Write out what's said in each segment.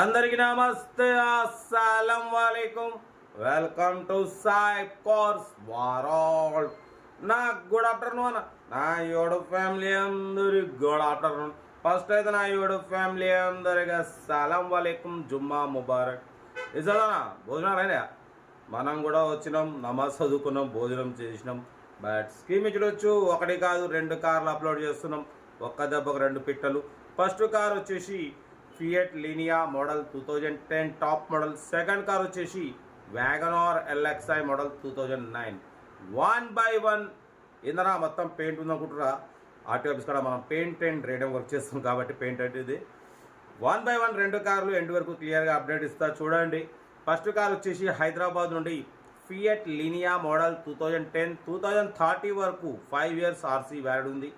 అందరికి నమస్తే. అస్సలం వాలేకుం. వెల్కమ్ టు సాయి కోర్స్ వారాల్ నా గుడ్ ఆఫ్టర్నూన్ నా యోడు ఫ్యామిలీ అందరికి గుడ్ ఆఫ్టర్నూన్. ఫస్ట్ అయితే నా యోడు ఫ్యామిలీ అందరికి అస్సలం వాలేకుం. జుమ్మా ముబారక్. ఇసలనా భోజనాలు అయినా మనం కూడా వచ్చినాం. నమాజ్ చదువుకున్నాం. భోజనం చేసినాం. బట్ స్కీమ్ చూడొచ్చు ఒకటి కాదు రెండు కార్లు అప్లోడ్ చేస్తున్నాం. ఒక్క దెబ్బకు రెండు పిట్టలు. ఫస్ట్ కార్ వచ్చేసి Fiat Linea model two thousand ten top model second car వచ్చేసి WagonR LXI model two thousand nine. One by one ఏందన్నా మొత్తం పెయింట్ ఉందనుకుంటారా ఆర్టీ ఆఫీస్ కూడా మనం పెయింట్ అండ్ రేడియం వర్క్ చేస్తాం కాబట్టి పెయింట్ అంటే ఇది. వన్ బై వన్ రెండు కార్లు ఎండ్ వరకు క్లియర్గా అప్డేట్ ఇస్తా చూడండి. ఫస్ట్ కార్ వచ్చేసి హైదరాబాద్ నుండి Fiat Linea model two thousand ten two thousand thirty వరకు ఫైవ్ ఇయర్స్ ఆర్సీ వ్యాలిడ్ ఉంది.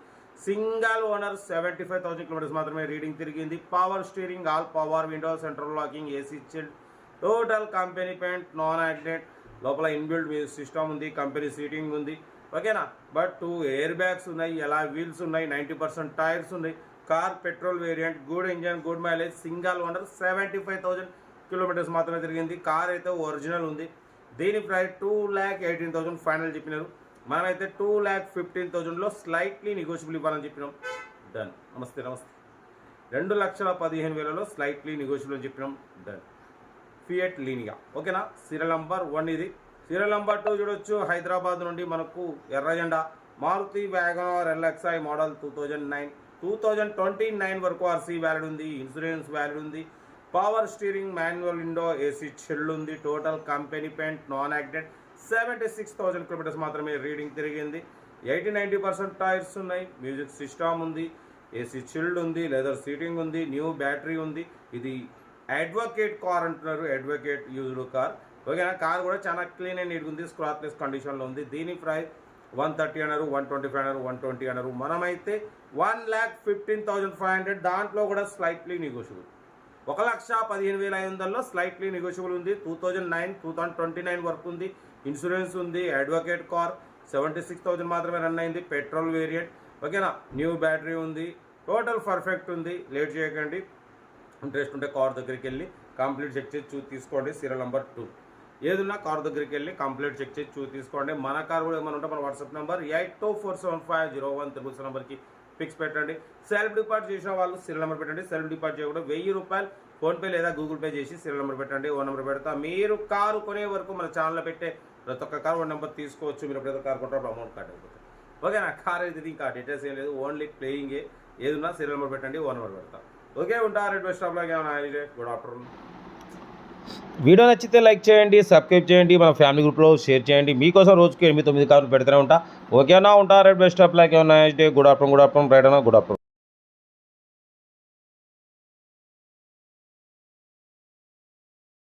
Single owner seventy five thousand kilometres మాత్రమే రీడింగ్ తిరిగింది. Power steering all power window central locking AC chilled total company paint non accident లోపల inbuilt system ఉంది company seating ఉంది. ఓకేనా but two air bags ఉన్నాయి ఎలా wheels ఉన్నాయి నైంటీ పర్సెంట్ టైర్స్ ఉన్నాయి. Car petrol variant good engine good mileage single owner seventy five thousand kilometres మాత్రమే తిరిగింది. కార్ అయితే ఒరిజినల్ ఉంది. దీని price two lakh eighteen thousand final చెప్పినారు. మనమైతే టూ ల్యాక్ ఫిఫ్టీన్ థౌజండ్లో స్లైట్లీ నెగోషియబుల్ ఇవ్వాలని చెప్పినాం. డన్ నమస్తే నమస్తే. రెండు లక్షల పదిహేను వేలలో స్లైట్లీ నెగోషియబుల్ అని చెప్పినాం. డన్ ఫియట్ లీనియా ఓకేనా? సీరియల్ నంబర్ వన్ ఇది. సీరియల్ నంబర్ టూ చూడొచ్చు. హైదరాబాద్ నుండి మనకు ఎర్రజెండా Maruti WagonR LXI model two thousand nine two thousand twenty nine వరకు ఆర్సీ వ్యాలిడ్ ఉంది. ఇన్సూరెన్స్ వ్యాలిడ్ ఉంది. Power steering manual window AC చెల్లుంది ఉంది. Total company paint non acted seventy six thousand kilometres మాత్రమే reading తిరిగింది. Eighty ninety percent tyres ఉన్నాయి. Music system ఉంది. AC chilled ఉంది. Leather seating ఉంది. న్యూ బ్యాటరీ ఉంది. ఇది అడ్వకేట్ కార్ అంటున్నారు. అడ్వకేట్ యూజ్డ్ కార్ ఓకేనా కార్ కూడా చాలా క్లీన్ అండ్ నీట్గా ఉంది. స్క్రాత్లెస్ కండిషన్లో ఉంది. దీని ప్రైస్ వన్ థర్టీ అన్నారు వన్ ట్వంటీ ఫైవ్ అన్నారు వన్ ట్వంటీ అన్నారు. మనమైతే one lakh fifteen thousand five hundred దాంట్లో కూడా స్లైట్లీ నెగోషియబుల్ ఒక లక్ష పదిహేను వేల ఐదు వందల్లో స్లైట్లీ నెగోషియబుల్ ఉంది. Two thousand nine two thousand twenty nine వరకు ఉంది. ఇన్సూరెన్స్ ఉంది advocate car seventy six thousand మాత్రమే రన్ అయింది పెట్రోల్ వేరియంట్. ఓకేనా? న్యూ బ్యాటరీ ఉంది టోటల్ పర్ఫెక్ట్ ఉంది. లేట్ చేయకండి. ఇంట్రెస్ట్ ఉంటే కార్ దగ్గరికి వెళ్ళి కంప్లీట్ చెక్ చేసి చూ తీసుకోండి సీరియల్ నెంబర్ టూ. ఏదున్నా కార్ దగ్గరికి వెళ్ళి కంప్లీట్ చెక్ చేసి చూ తీసుకోండి. మన కార్ కూడా ఏమైనా ఉంటే మన WhatsApp number eight two four seven five zero one triples నెంబర్కి ఫిక్స్ పెట్టండి. సెల్ఫ్ డిపాజిట్ చేసిన వాళ్ళు సిరియల్ నెంబర్ పెట్టండి. సెల్ఫ్ డిపాజిట్ చేయకుండా వెయ్యి రూపాయలు ఫోన్పే లేదా గూగుల్ పే చేసి సీరియల్ నెంబర్ పెట్టండి. ఓ నెంబర్ పెడతా. మీరు కారు కొనే వరకు మన ఛానల్లో పెట్టే ప్రతి ఒక్క కారు ఓ నెంబర్ తీసుకోవచ్చు. మీరు ఎప్పుడైతే కారు కొంటారు అమౌంట్ కట్ అయిపోతుంది. ఓకేనా? కార్ అయితే ఇంకా డీటెయిల్స్ ఏం లేదు. ఓన్లీ ప్లేయింగే ఏదున్నా సీరియల్ నెంబర్ పెట్టండి. ఓ నెంబర్ పెడతా. ఓకే ఉంటా. రెడ్ బెస్ట్ స్టాప్లో ఏమైనా గుడ్ ఆఫ్టర్నూన్. వీడియో నచ్చితే లైక్ చేయండి సబ్స్క్రైబ్ చేయండి మన ఫ్యామిలీ గ్రూప్లో షేర్ చేయండి. మీకోసం రోజుకి ఎనిమిది తొమ్మిది కార్లు పెడుతూనే ఉంటా. ఓకేనా ఉంటా? Red best of like. ఏమన్నా good afternoon good afternoon right అన్నా గుడ్ ఆఫ్టర్నూన్